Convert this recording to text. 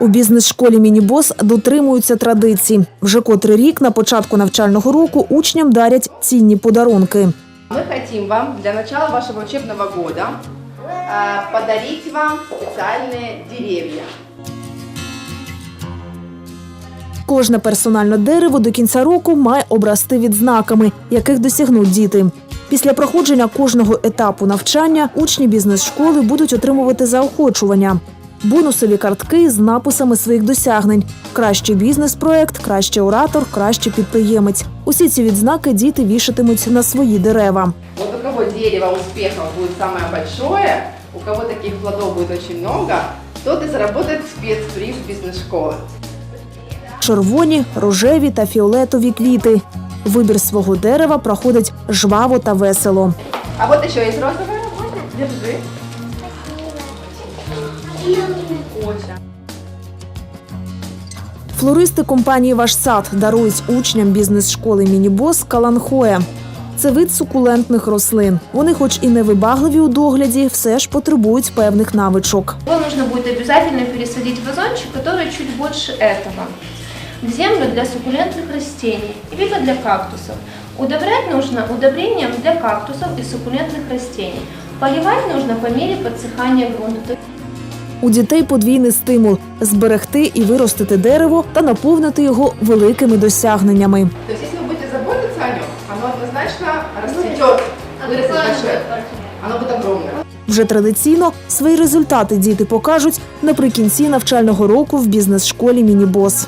У бізнес-школі Мінібос дотримуються традицій. Вже котрий рік на початку навчального року учням дарять цінні подарунки. Мы хотим вам для начала вашего учебного года э, подарить вам специальные деревья. Кожне персональне дерево до кінця року має обрасти відзнаками, яких досягнуть діти. Після проходження кожного етапу навчання учні бізнес-школи будуть отримувати заохочування. Бонусові картки з написами своїх досягнень: кращий бізнес-проект, кращий оратор, кращий підприємець. Усі ці відзнаки діти вішатимуть на свої дерева. Вот у кого дерево успехов будет самое большое, у кого таких плодов будет очень много, тот и заработает спецприз бизнес-школы. червоні, рожеві та фіолетові квіти. Вибір свого дерева проходить жваво та весело. А еще есть розовая работа. Держи. Очень. Флористи компанії Ваш сад дарують учням бізнес-школи Мінібос каланхоє. Це вид сукулентних рослин. Вони, хоч і невибагливі у догляді, все ж потребують певних навичок. Его нужно будет обязательно пересадить в вазончик, который чуть больше этого. В землю для суккулентных растений, либо для кактусов. Удобрять нужно удобрением для кактусов и суккулентных растений. Поливать нужно по мере подсыхания грунта. У дітей подвійний стимул зберегти і виростити дерево та наповнити його великими досягненнями. Тобто, якщо ви будете заботитися о ньому, воно однозначно расцветет, воно буде огромне. Вже традиційно свої результати діти покажуть наприкінці навчального року в бізнес-школі Мінібос.